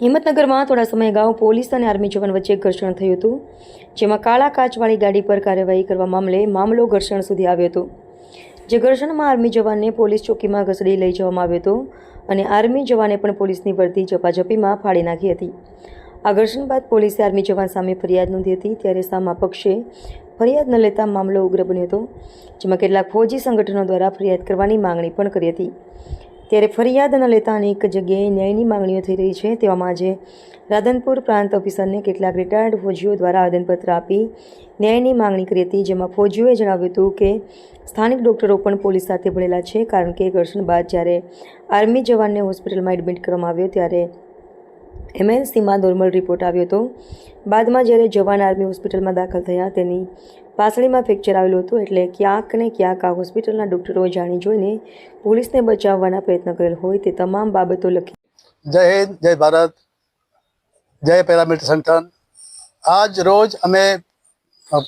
હિંમતનગરમાં થોડા સમય અગાઉ પોલીસ અને આર્મી જવાન વચ્ચે ઘર્ષણ થયું હતું, જેમાં કાળા કાચવાળી ગાડી પર કાર્યવાહી કરવા મામલે મામલો ઘર્ષણ સુધી આવ્યો હતો. જે ઘર્ષણમાં આર્મી જવાનને પોલીસ ચોકીમાં ઘસડી લઈ જવામાં આવ્યો હતો અને આર્મી જવાને પણ પોલીસની વર્દી ઝપાઝપીમાં ફાડી નાખી હતી. આ ઘર્ષણ બાદ પોલીસે આર્મી જવાન સામે ફરિયાદ નોંધી હતી, ત્યારે સામા પક્ષે ફરિયાદ ન લેતા મામલો ઉગ્ર બન્યો હતો, જેમાં કેટલાક ફૌજી સંગઠનો દ્વારા ફરિયાદ કરવાની માંગણી પણ કરી હતી. ત્યારે ફરિયાદ ન લેતા અનેક જગ્યાએ ન્યાયની માંગણીઓ થઈ રહી છે. તેવામાં આજે રાધનપુર પ્રાંત ઓફિસરને કેટલાક રિટાયર્ડ ફોજીઓ દ્વારા આવેદનપત્ર આપી ન્યાયની માંગણી કરી હતી. જેમાં ફોજીઓએ જણાવ્યું હતું કે સ્થાનિક ડૉક્ટરો પણ પોલીસ સાથે ભળેલા છે, કારણ કે ઘર્ષણ બાદ જ્યારે આર્મી જવાનને હોસ્પિટલમાં એડમિટ કરવામાં આવ્યો ત્યારે એમએલસીમાં નોર્મલ રિપોર્ટ આવ્યો હતો. બાદમાં જ્યારે જવાન આર્મી હોસ્પિટલમાં દાખલ થયા, તેની પાસળીમાં ફ્રેક્ચર આવેલું હતું એટલે ક્યાંક ને ક્યાંક આ હોસ્પિટલના ડૉક્ટરો જાણી જોઈને પોલીસને બચાવવાના પ્રયત્ન કરેલ હોય તે તમામ બાબતો લખી જય હિન્દ, જય ભારત, જય પેરામિલિટરી સંગઠન આજ રોજ અમે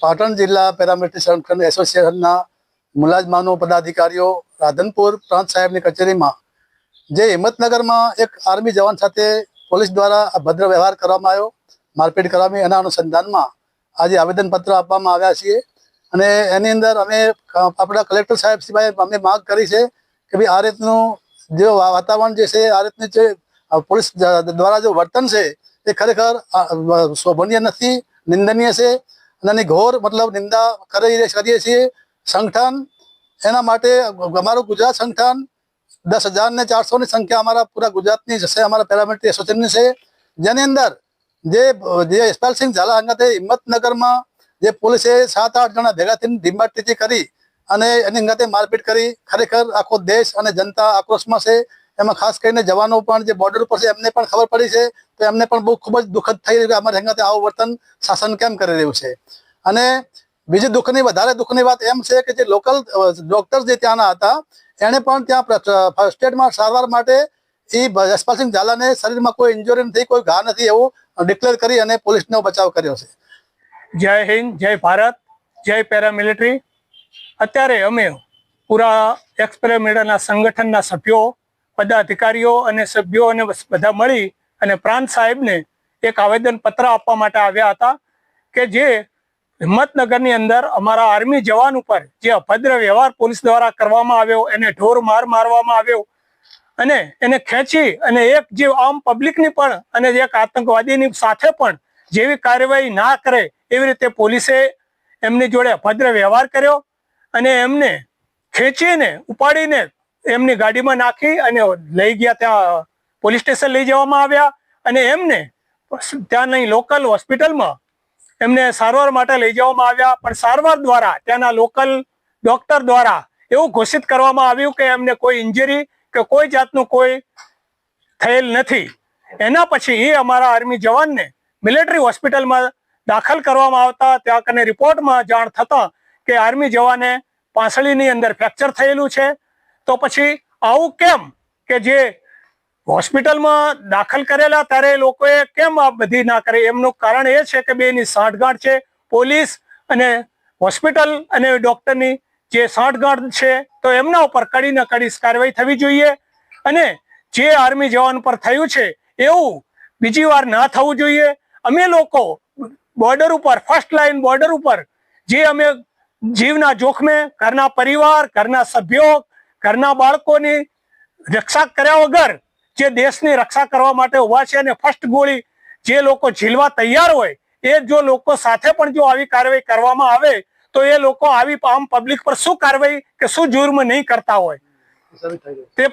પાટણ જિલ્લા પેરામિલિટરી સંગઠન એસોસિએશનના મુલાજમાનો પદાધિકારીઓ રાધનપુર પ્રાંત સાહેબની કચેરીમાં, જે હિંમતનગરમાં એક આર્મી જવાન સાથે પોલીસ દ્વારા અભદ્ર વ્યવહાર કરવામાં આવ્યો, મારપીટ કરવામાં એના અનુસંધાનમાં આજે આવેદનપત્ર આપવામાં આવ્યા છીએ. અને એની અંદર અમે આપણા કલેક્ટર સાહેબ સિવાય અમે માંગ કરી છે કે ભાઈ આ રીતનું જે વાતાવરણ જે છે, આ રીતની જે પોલીસ દ્વારા જે વર્તન છે, એ ખરેખર શોભનીય નથી, નિંદનીય છે. અને એની ઘોર મતલબ નિંદા કરી કરીએ છીએ. સંગઠન એના માટે અમારું ગુજરાત સંગઠન દસ હજાર ને ચારસો ની સંખ્યા અમારા પૂરા ગુજરાતની છે. અમારા પેરામિલિટરી એસોસિએશનની છે. જેની અંદર જે જે યશપાલસિંહ ઝાલા અંગતે હિંમતનગરમાં જે પોલીસે સાત આઠ જણા ભેગા થઈને ધીમાટીથી કરી અને એની અંગતે મારપીટ કરી. ખરેખર આખો દેશ અને જનતા આક્રોશમાં છે. એમાં ખાસ કરીને જવાનો પણ જે બોર્ડર ઉપર છે, એમને પણ ખબર પડી છે. તો એમને પણ બહુ ખૂબ જ દુઃખદ થઈ રહ્યું કે અમારી અંગતે આવું વર્તન શાસન કેમ કરી રહ્યું છે? અને બીજી દુઃખની, વધારે દુઃખની વાત એમ છે કે જે લોકલ ડોક્ટર જે ત્યાંના હતા, એણે પણ ત્યાં ફર્સ્ટ એડમાં સારવાર માટે એ જસપાલસિંહ ઝાલાને શરીરમાં કોઈ ઇન્જરી નથી, કોઈ ઘા નથી એવું ડિક્લેર કરી અને પોલીસનો બચાવ કર્યો છે. જય હિન્દ, જય ભારત, જય પેરામિલિટરી. અત્યારે અમે પૂરા એક્સપેરામિલિટરના સંગઠનના સભ્યો, પદાધિકારીઓ અને સભ્યો અને બધા મળી અને પ્રાંત સાહેબને એક આવેદન પત્ર આપવા માટે આવ્યા હતા કે જે હિંમતનગરની અંદર અમારા આર્મી જવાન ઉપર જે અભદ્ર વ્યવહાર પોલીસ દ્વારા કરવામાં આવ્યો, એને ઢોર માર મારવામાં આવ્યો અને એને ખેંચી અને એક જે આમ પબ્લિકની પણ અને એક આતંકવાદીની સાથે પણ જેવી કાર્યવાહી ના કરે એવી રીતે પોલીસે એમની જોડે અભદ્ર વ્યવહાર કર્યો અને એમને ખેંચીને, ઉપાડીને એમની ગાડીમાં નાખી અને લઈ ગયા ત્યાં પોલીસ સ્ટેશન લઈ જવામાં આવ્યા અને એમને ત્યાંની લોકલ હોસ્પિટલમાં એમને સારવાર માટે લઈ જવામાં આવ્યા. પણ સારવાર દ્વારા ત્યાંના લોકલ ડોક્ટર દ્વારા એવું ઘોષિત કરવામાં આવ્યું કે એમને કોઈ ઇન્જરી કે કોઈ જાતનું કોઈ થયેલ નથી. એના પછી એ અમારા આર્મી જવાનને મિલિટરી હોસ્પિટલમાં દાખલ કરવામાં આવતા, ત્યાં કને રિપોર્ટમાં જાણ થતા કે આર્મી જવાને પાંસળીની અંદર ફ્રેક્ચર થયેલું છે. તો પછી આવું કેમ કે જે હોસ્પિટલમાં દાખલ કરેલા ત્યારે લોકોએ કેમ આ બધી ના કરી? એમનું કારણ એ છે કે બેની સાંઠગાંઠ છે. પોલીસ અને હોસ્પિટલ અને ડોક્ટરની જે સાંઠગાંઠ છે, તો એમના ઉપર કડી ન કડી કાર્યવાહી થવી જોઈએ. અને જે આર્મી જવાન પર થયું છે, એવું બીજી વાર ના થવું જોઈએ. અમે લોકો બોર્ડર ઉપર, ફર્સ્ટ લાઈન બોર્ડર ઉપર, જે અમે જીવના જોખમે ઘરના પરિવાર, ઘરના સભ્યો, ઘરના બાળકોની રક્ષા કર્યા વગર જે દેશની રક્ષા કરવા માટે ઊભા છે અને ફર્સ્ટ ગોળી જે લોકો ઝીલવા તૈયાર હોય, એ જો લોકો સાથે પણ જો આવી કાર્યવાહી કરવામાં આવે તો એ લોકો આવી આમ પબ્લિક પર શું કાર્યવાહી કે શું જુર્મ નહીં કરતા હોય? તે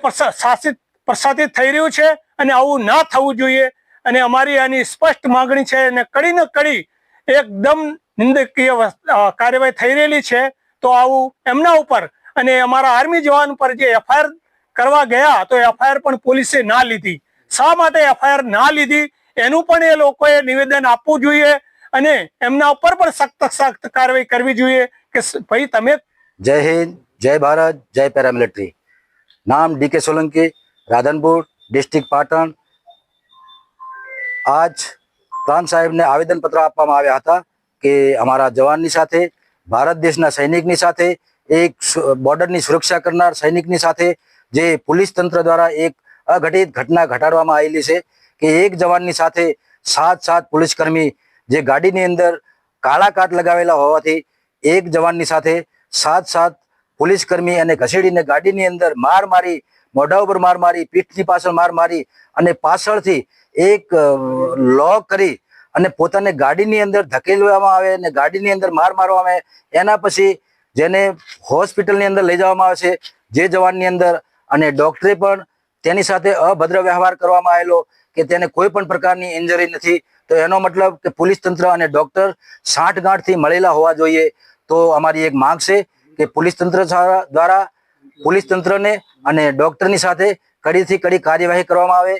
શાસિત, પ્રસાદિત થઈ રહ્યું છે અને આવું ના થવું જોઈએ. અને અમારી આની સ્પષ્ટ માંગણી છે અને કડી ને કડી એકદમ નિંદકીય કાર્યવાહી થઈ રહેલી છે. તો આવું એમના ઉપર અને અમારા આર્મી જવાન ઉપર જે એફઆઈઆર કરવા ગયા તો એફઆઈઆર પણ પોલીસે ના લીધી. શા માટે એફઆઈઆર ના લીધી? એનું પણ એ લોકોએ નિવેદન આપવું જોઈએ. અને એમના ઉપર પણ સખ્ત સખ્ત કાર્યવાહી કરવી જોઈએ કે ભાઈ તમે જય હિન્દ, જય ભારત, જય પેરામિલિટરી. નામ ડીકે સોલંકી, રાધનપુર, ડિસ્ટ્રિક્ટ પાટણ. આજ પ્રાંત સાહેબને આવેદનપત્ર આપવામાં આવ્યા હતા કે અમારા જવાનની સાથે, ભારત દેશના સૈનિકની સાથે, એક બોર્ડરની સુરક્ષા કરનાર સૈનિકની સાથે જે પોલીસ તંત્ર દ્વારા એક અઘટિત ઘટના ઘટાડવામાં આવેલી છે કે એક જવાનની સાથે સાત સાત પોલીસકર્મી જે ગાડીની અંદર કાળા કાટ લગાવેલા હોવાથી એક જવાનની સાથે સાત સાત પોલીસ કર્મી અને ઘસેડીને ગાડીની અંદર માર મારી, મોઢા ઉપર માર મારી, પીઠની પાછળ માર મારી અને પાછળથી એક લોક કરી અને પોતાને ગાડીની અંદર ધકેલવામાં આવે અને ગાડીની અંદર માર મારવામાં આવે, એના પછી જેને હોસ્પિટલની અંદર લઈ જવામાં આવે છે, જે જવાનની અંદર અને ડોક્ટરે પણ તેની સાથે અભદ્ર વ્યવહાર કરવામાં આવેલો કે તેને કોઈ પણ પ્રકારની ઇન્જરી નથી તો એનો મતલબ કે પોલીસ તંત્ર અને ડોક્ટર સાંઠગાંઠથી મળેલા હોવા જોઈએ. તો અમારી એક માંગ છે કે પોલીસ તંત્ર દ્વારા પોલીસ તંત્રને અને ડોક્ટરની સાથે કડીથી કડી કાર્યવાહી કરવામાં આવે.